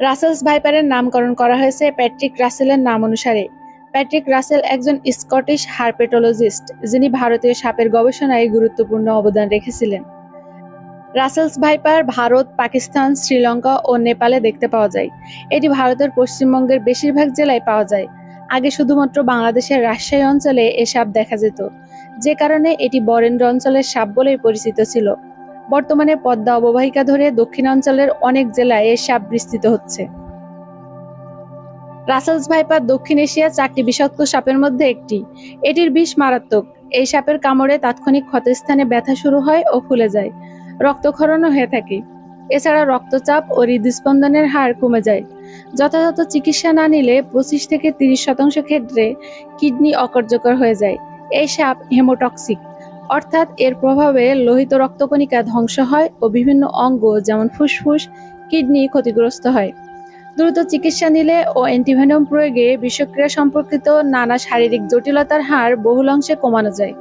রাসেলস ভাইপারের নামকরণ করা হয়েছে প্যাট্রিক রাসেলের নাম অনুসারে। প্যাট্রিক রাসেল একজন স্কটিশ হার্পেটোলজিস্ট, যিনি ভারতীয় সাপের গবেষণায় গুরুত্বপূর্ণ অবদান রেখেছিলেন। রাসেলস ভাইপার ভারত, পাকিস্তান, শ্রীলঙ্কা ও নেপালে দেখতে পাওয়া যায়। এটি ভারতের পশ্চিমবঙ্গের বেশিরভাগ জেলায় পাওয়া যায়। আগে শুধুমাত্র বাংলাদেশের রাজশাহী অঞ্চলে এ সাপ দেখা যেত। যে কারণে এটি বরেন্দ্র অঞ্চলের সাপ বলেই পরিচিত ছিল। বর্তমানে পদ্মা অববাহিকা ধরে দক্ষিণাঞ্চলের অনেক জেলায় এ সাপ বিস্তৃত হচ্ছে। রাসেলস ভাইপার দক্ষিণ এশিয়ার চারটি বিষাক্ত সাপের মধ্যে একটি। এটির বিষ মারাত্মক। এই সাপের কামড়ে তাৎক্ষণিক ক্ষতস্থানে ব্যথা শুরু হয় ও ফুলে যায়। রক্তক্ষরণও হয়ে থাকে। এছাড়া রক্তচাপ ও হৃদস্পন্দনের হার কমে যায়। যথাযথ চিকিৎসা না নিলে পঁচিশ থেকে তিরিশ শতাংশ ক্ষেত্রে কিডনি অকার্যকর হয়ে যায়। এই সাপ হেমোটক্সিক। অর্থাৎ এর প্রভাবে লোহিত রক্তকণিকা ধ্বংস হয় ও বিভিন্ন অঙ্গ যেমন ফুসফুস, কিডনি ক্ষতিগ্রস্ত হয়। দ্রুত চিকিৎসা নিলে ও অ্যান্টিভেনম প্রয়োগে বিষক্রিয়া সম্পর্কিত নানা শারীরিক জটিলতার হার বহুলাংশে কমানো যায়।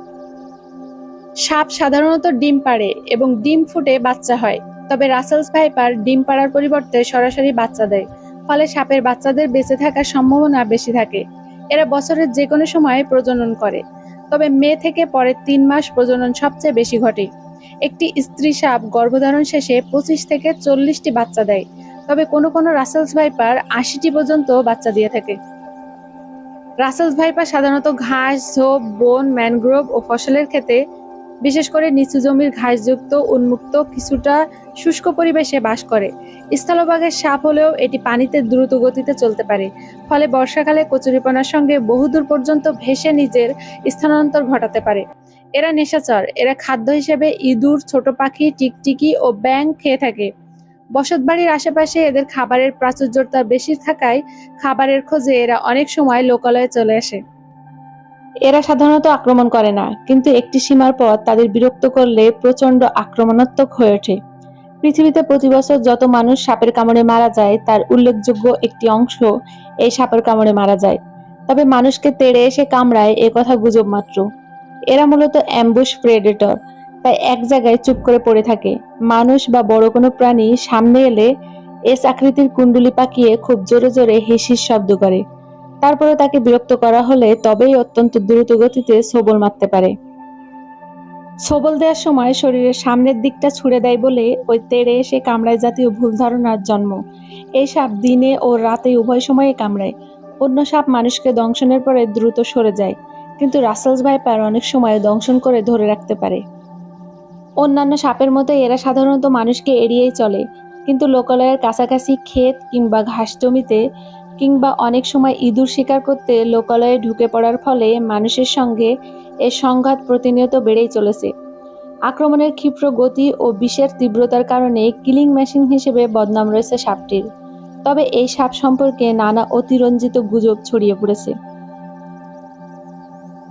সাপ সাধারণত ডিম পাড়ে এবং ডিম ফুটে বাচ্চা হয়, তবে রাসেলস ভাইপার ডিম পাড়ার পরিবর্তে সরাসরি বাচ্চা দেয়, ফলে সাপের বাচ্চাদের বেঁচে থাকার সম্ভাবনা বেশি থাকে। এরা বছরের যে কোনো সময় প্রজনন করে। তবে মে থেকে পরের তিন মাস প্রজনন সবচেয়ে বেশি ঘটে। একটি স্ত্রী সাপ গর্ভধারণ শেষে পঁচিশ থেকে চল্লিশটি বাচ্চা দেয়, তবে কোনো কোনো রাসেলস ভাইপার আশিটি পর্যন্ত বাচ্চা দিয়ে থাকে। রাসেলস ভাইপার সাধারণত ঘাস, ঝোপ, বন, ম্যানগ্রোভ ও ফসলের ক্ষেতে বিশেষ করে নিচু জমির ঘাসযুক্ত, উন্মুক্ত, কিছুটা শুষ্ক পরিবেশে বাস করে। স্থলভাগের সাপ হলেও এটি পানিতে দ্রুত গতিতে চলতে পারে। ফলে বর্ষাকালে কচুরিপানার সঙ্গে বহুদূর পর্যন্ত ভেসে নিজের স্থানান্তর ঘটাতে পারে। এরা নেশাচর। এরা খাদ্য হিসেবে ইঁদুর, ছোট পাখি, টিকটিকি ও ব্যাং খেয়ে থাকে। বসতবাড়ির আশেপাশে এদের খাবারের প্রাচুর্যতা বেশি থাকায় খাবারের খোঁজে এরা অনেক সময় লোকালয়ে চলে আসে। এরা সাধারণত আক্রমণ করে না, কিন্তু একটি সীমার পর তাদের বিরক্ত করলে প্রচণ্ড আক্রমণাত্মক হয়ে ওঠে। পৃথিবীতে প্রতি বছর যত মানুষ সাপের কামড়ে মারা যায়, তার উল্লেখযোগ্য একটি অংশ এই সাপের কামড়ে মারা যায়। তবে মানুষকে তেড়ে এসে কামড়ায় এ কথা গুজব মাত্র। এরা মূলত অ্যাম্বুশ প্রেডেটর, তাই এক জায়গায় চুপ করে পড়ে থাকে। মানুষ বা বড় কোনো প্রাণী সামনে এলে এস আকৃতির কুণ্ডুলি পাকিয়ে খুব জোরে জোরে হিসির শব্দ করে। তারপরে তাকে বিরক্ত করা হলে তবেই অত্যন্ত দ্রুত গতিতে সবল মারতে পারে। সবল দেওয়ার সময় শরীরের সামনের দিকটা ছুড়ে দেয় বলে ওই তেড়ে এসে কামড়ায় জাতীয় ভুল ধারণার জন্ম। এই সাপ দিনে ও রাতে উভয় সময়ে কামড়ায়। অন্য সাপ মানুষকে দংশনের পরে দ্রুত সরে যায়, কিন্তু রাসেলস ভাইপার অনেক সময় দংশন করে ধরে রাখতে পারে। অন্যান্য সাপের মতো এরা সাধারণত মানুষকে এড়িয়েই চলে, কিন্তু লোকালয়ের কাছাকাছি ক্ষেত কিংবা ঘাস জমিতে কিংবা অনেক সময় ইঁদুর শিকার করতে লোকালয়ে ঢুকে পড়ার ফলে মানুষের সঙ্গে এ সংঘাত প্রতিনিয়ত বেড়েই চলেছে। আক্রমণের ক্ষিপ্র গতি ও বিষের তীব্রতার কারণে কিলিং মেশিন হিসেবে বদনাম রয়েছে সাপটির। তবে এই সাপ সম্পর্কে নানা অতিরঞ্জিত গুজব ছড়িয়ে পড়েছে।